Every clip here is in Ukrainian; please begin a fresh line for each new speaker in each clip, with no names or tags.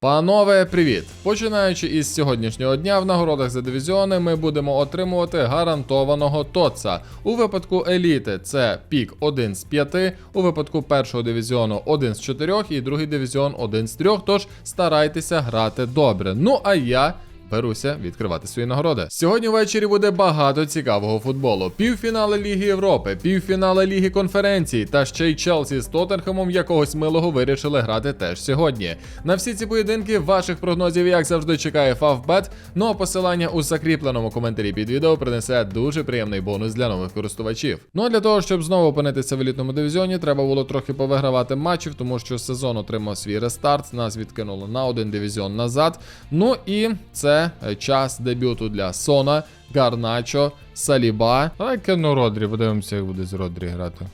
Панове, привіт! Починаючи із сьогоднішнього дня в нагородах за дивізіони ми будемо отримувати гарантованого ТОЦа. У випадку еліти це пік 1 з 5, у випадку першого дивізіону 1 з 4 і другий дивізіон 1 з 3, тож старайтеся грати добре. Ну а я. Беруся відкривати свої нагороди. Сьогодні ввечері буде багато цікавого футболу. Півфінали Ліги Європи, півфінали Ліги конференцій та ще й Челсі з Тоттенхемом якогось милого вирішили грати теж сьогодні. На всі ці поєдинки ваших прогнозів, як завжди, чекає Фавбет. Ну а посилання у закріпленому коментарі під відео принесе дуже приємний бонус для нових користувачів. Ну а для того, щоб знову опинитися в елітному дивізіоні, треба було трохи повигравати матчів, тому що сезон отримав свій рестарт. Нас відкинуло на один дивізіон назад. Ну і це е, час дебюту для Сона, Гарначо, Саліба. Давай кину Родрі, подивимося, як буде з Родрі грати.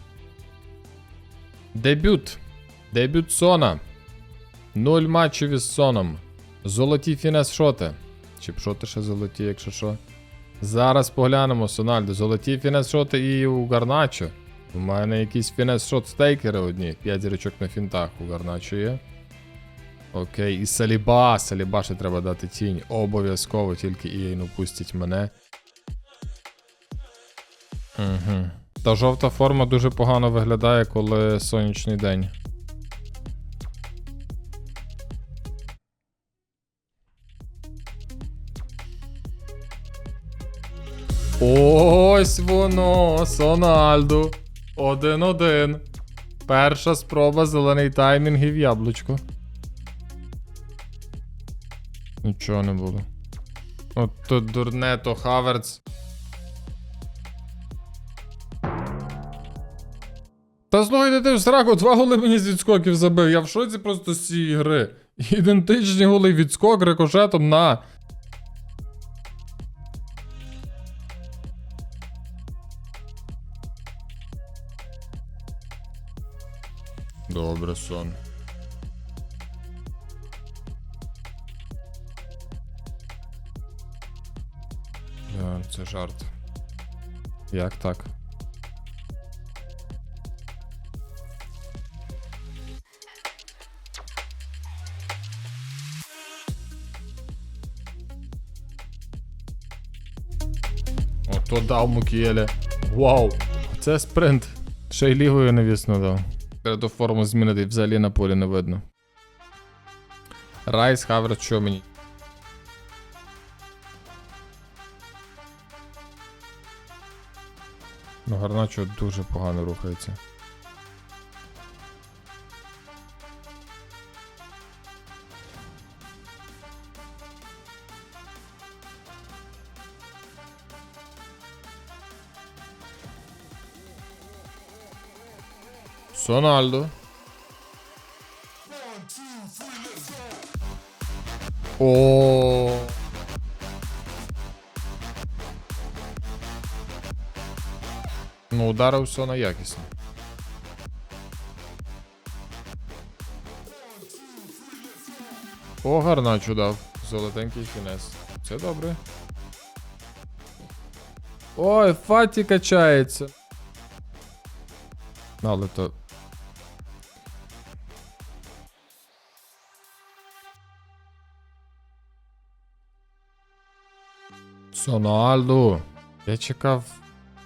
Дебют. Дебют Сона. Нуль матчів із Соном. Золоті фінес-шоти. Чи б шоти ще золоті, якщо що. Зараз поглянемо, Сональдо. Золоті фінес-шоти і у Гарначо. У мене якісь фінес-шот стейкери одні. 5 зірочок на фінтах у Гарначо є. Окей, і Саліба. Саліба ще треба дати тінь. Обов'язково, тільки EA не пустять мене. Угу. Та жовта форма дуже погано виглядає, коли сонячний день. Ось воно, Сональду. Один-один. Перша спроба зелений таймінг і в яблучко. Нічого не було. От тут дурне, то Хаверц. Та слухайте, ти в сраку два голи мені з відскоків забив. Я в шоці просто з цієї гри. Ідентичні голи відскок рикошетом на. Добре, сон. Це жарт. Як так? Ото дав Мукієле. Вау! Це спринт. Ще й лігою навісно дав. Ту форму змінити взагалі на полі не видно. Райс, Хаверт, що мені? Ну, Гарначо дуже погано рухається. Сональдо. О. Ну, ударив Сона якісно. О, гарначу дав. Золотенький фінес. Це добре. Ой, фаті качається. Ну, Але то. Сональду. Я чекав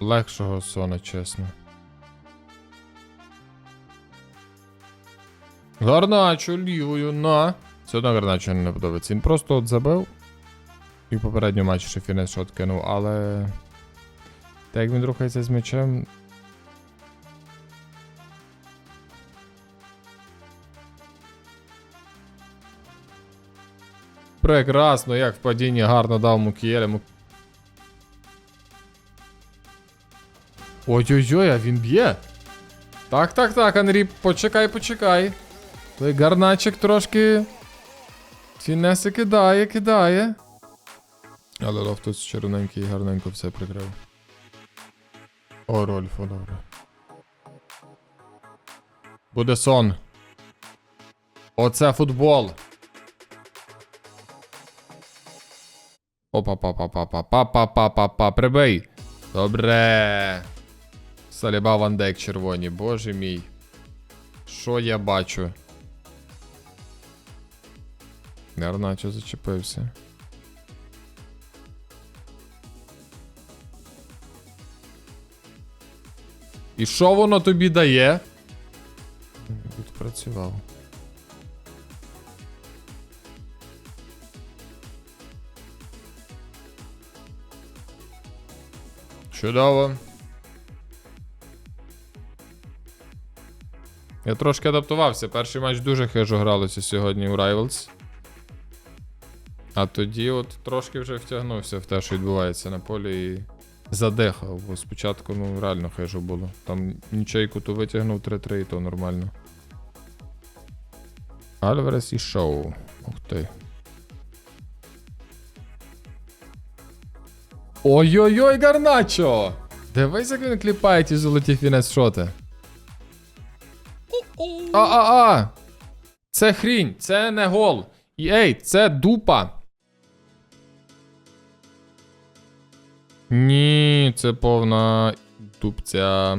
легшого сона, чесно. Гарначо лівою на. Все одно Гарначо не подобається. Він просто от забив. І в попередньому матчі ще фінес шот кинув, але. Так як він рухається з м'ячем. Прекрасно, як в падінні гарно дав Мукієле. Ой-ой-ой, а він б'є. Так, так, так, Анрі, почекай, почекай. Той гарначик трошки. Фінеси кидає, кидає. Але Лофтус червоненький гарненько все прикрив. О, Рольфо, добре. Буде сон. Оце футбол. опа па па па па па па па па па прибий. Добре. Саліба Вандек червоні, боже мій. Що я бачу? Гарначо зачепився. І що воно тобі дає? Відпрацював. Чудово. Я трошки адаптувався. Перший матч дуже хижо гралося сьогодні у Rivals. А тоді от трошки вже втягнувся в те, що відбувається на полі і задихав, бо спочатку ну реально хижо було. Там нічейку то витягнув 3-3 і то нормально. Альварес і шоу. Ух ти. Ой-ой-ой, Гарначо! Дивись, як він кліпає ті золоті фінес-шоти. А-а-а! Це хрінь, це не гол. І ей, це дупа. Ні, це повна дупця.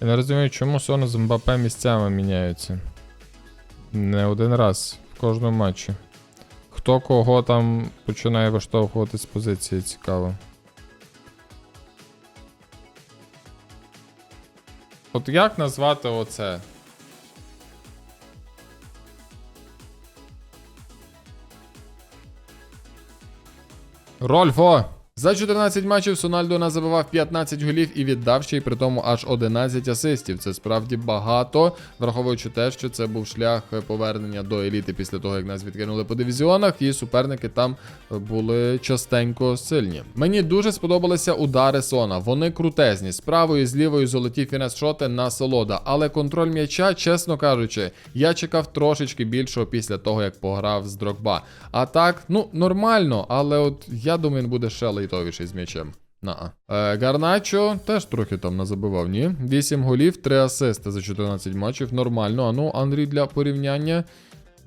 Я не розумію, чому Сон з Мбапе місцями міняються. Не один раз в кожному матчі. Хто кого там починає виштовхувати з позиції, цікаво. От як назвати оце? Рольфо! За 14 матчів Сональдо назабивав 15 голів і віддав ще й при тому аж 11 асистів. Це справді багато, враховуючи те, що це був шлях повернення до еліти після того, як нас відкинули по дивізіонах, і суперники там були частенько сильні. Мені дуже сподобалися удари Сона. Вони крутезні. З правою і з лівою золоті фінес-шоти насолода. Але контроль м'яча, чесно кажучи, я чекав трошечки більшого після того, як пограв з Дрогба. А так, ну нормально, але от я думаю, він буде ще лайтовіший з м'ячем. На. Е, Гарначо теж трохи там назабивав, ні? 8 голів, 3 асисти за 14 матчів. Нормально. А ну, Андрій для порівняння.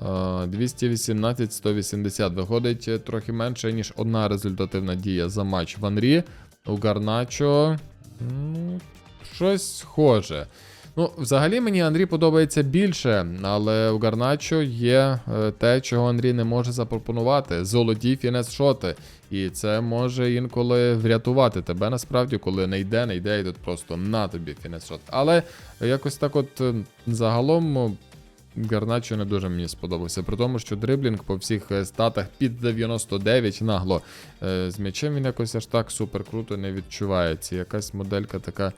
Е, 218-180. Виходить е, трохи менше, ніж одна результативна дія за матч в Анрі. У Гарначо. Ну, щось схоже. Ну, взагалі мені Андрій подобається більше, але у Гарначо є е, те, чого Андрій не може запропонувати: золоті фінес-шоти. І це може інколи врятувати тебе насправді, коли не йде, не йде, і тут просто на тобі фінес-шот. Але якось так, от е, загалом. е, Гарначо не дуже мені сподобався, при тому, що дриблінг по всіх статах під 99 нагло. З м'ячем він якось аж так супер круто не відчувається. Якась моделька така,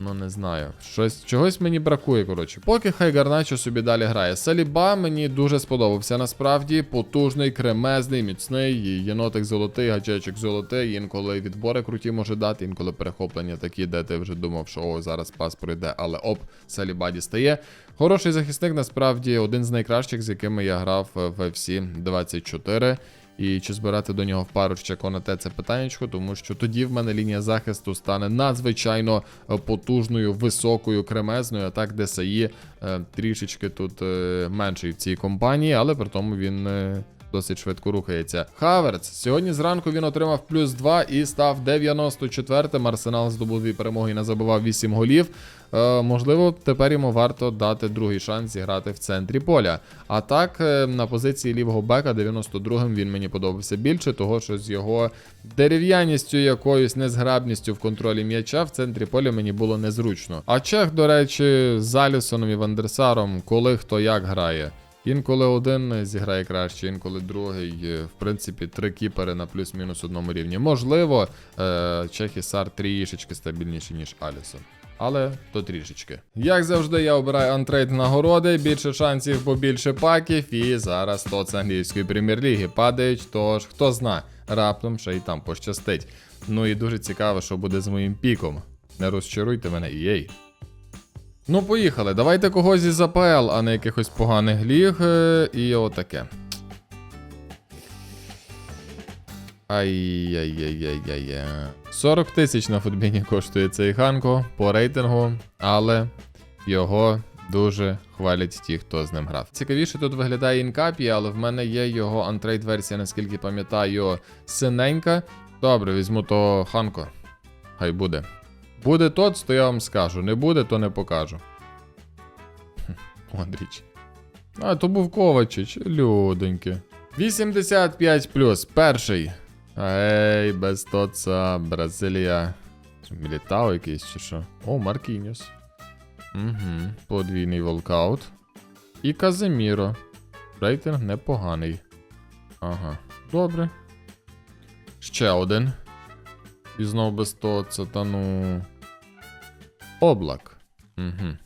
ну не знаю. Щось чогось мені бракує, коротше. Поки хай Гарначо собі далі грає. Саліба мені дуже сподобався. Насправді потужний, кремезний, міцний, єнотик золотий, гачечок золотий. Інколи відбори круті може дати, інколи перехоплення такі, де ти вже думав, що о, зараз пас пройде, але оп, Саліба дістає. Хороший захисник, насправді, один з найкращих, з якими я грав в FC 24. І чи збирати до нього в пару ще конате це питаннячко, тому що тоді в мене лінія захисту стане надзвичайно е, потужною, високою, кремезною. А так ДСІ е, трішечки тут е, менший в цій компанії, але при тому він. е, Досить швидко рухається. Хаверц. Сьогодні зранку він отримав плюс 2 і став 94-м. Арсенал здобув дві перемоги і назабивав 8 голів. Е, можливо, тепер йому варто дати другий шанс зіграти в центрі поля. А так, е, на позиції лівого бека 92-м він мені подобався більше, того що з його дерев'яністю, якоюсь незграбністю в контролі м'яча в центрі поля мені було незручно. А Чех, до речі, з Алісоном і Вандерсаром, коли хто як грає. Інколи один зіграє краще, інколи другий. Е, В принципі, три кіпери на плюс-мінус одному рівні. Можливо, е, Чех і Сар трішечки стабільніші, ніж Алісон. Але то трішечки. Як завжди, я обираю антрейд нагороди, більше шансів, бо більше паків. І зараз то з англійської прем'єр-ліги падають. Тож хто зна, раптом ще й там пощастить. Ну і дуже цікаво, що буде з моїм піком. Не розчаруйте мене, єй. Ну, поїхали. Давайте когось із АПЛ, а не якихось поганих ліг. е, І отаке. Ай-яй-яй-яй-яй. 40 тисяч на футбіні коштує цей Ханко по рейтингу, але його дуже хвалять ті, хто з ним грав. Цікавіше тут виглядає інкапі, але в мене є його антрейд версія, наскільки пам'ятаю, синенька. Добре, візьму то Ханко. Хай буде. Буде тот, то я вам скажу. Не буде, то не покажу. Хм, Модріч. А, то був Ковачич, людоньки. 85 плюс, перший. Ей, без тоца, Бразилія. Мілітау якийсь чи що? О, Маркініус. Угу. Подвійний волкаут. І Казиміро. Рейтинг непоганий. Ага. Добре. Ще один. І знов без тоца, та ну. Облак. Угу.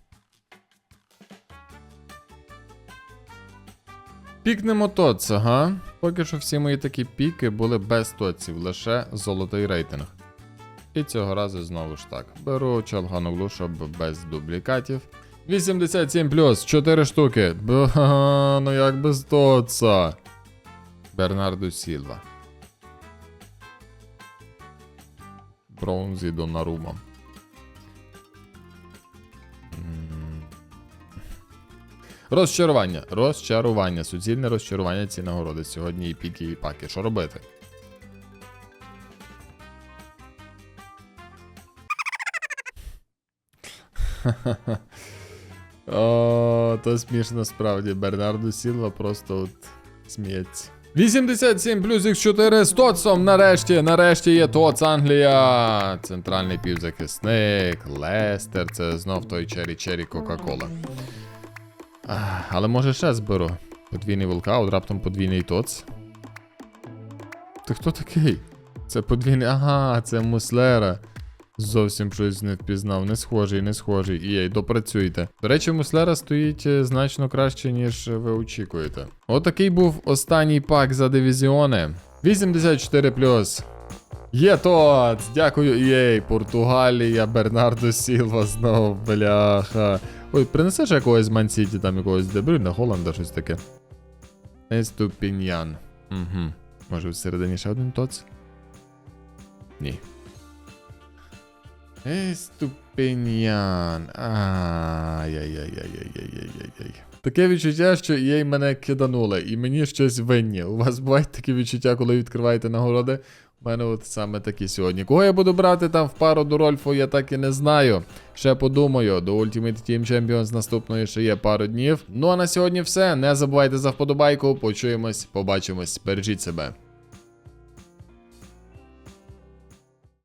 Пікнемо тоца, га? Поки що всі мої такі піки були без тоців, лише золотий рейтинг. І цього разу знову ж так. Беру Чалганулу, щоб без дублікатів. 87 плюс, 4 штуки. Ба, ну як без тоца. Бернарду Сілва. Бронзі Донарума. М. Розчарування. Розчарування. Суцільне розчарування ці нагороди. Сьогодні і піки, і паки. Що робити? О, то смішно справді. Бернарду Сілва просто от сміється. 87 плюс X4 з Тотсом. Нарешті, нарешті є Тоц Англія. Центральний півзахисник, Лестер. Це знов той Чері Чері Кока-Кола. Але може ще зберу. Подвійний волкаут, раптом подвійний Тоц. Ти хто такий? Це подвійний. Ага, це Муслера. Зовсім щось не впізнав. Не схожий, не схожий. Ієй, допрацюйте. До речі, Муслера стоїть е, значно краще, ніж ви очікуєте. Отакий був останній пак за дивізіони. 84 Є тот! Дякую, єй, Португалія, Бернардо Сілва знову, бляха. Ой, принесеш якогось Мансіті, там якогось Дебрюна, Холланда, щось таке. Еступіньян. Угу. Може всередині ще один тоц? Ні. Еступіньян. Ай-яй-яй-яй-яй-яй-яй-яй. Таке відчуття, що їй мене киданули, і мені щось винні. У вас бувають такі відчуття, коли відкриваєте нагороди? У мене от саме такі сьогодні. Кого я буду брати там в пару до Рольфу, я так і не знаю. Ще подумаю, до Ultimate Team Champions наступної ще є пару днів. Ну а на сьогодні все. Не забувайте за вподобайку. Почуємось, побачимось. Бережіть себе.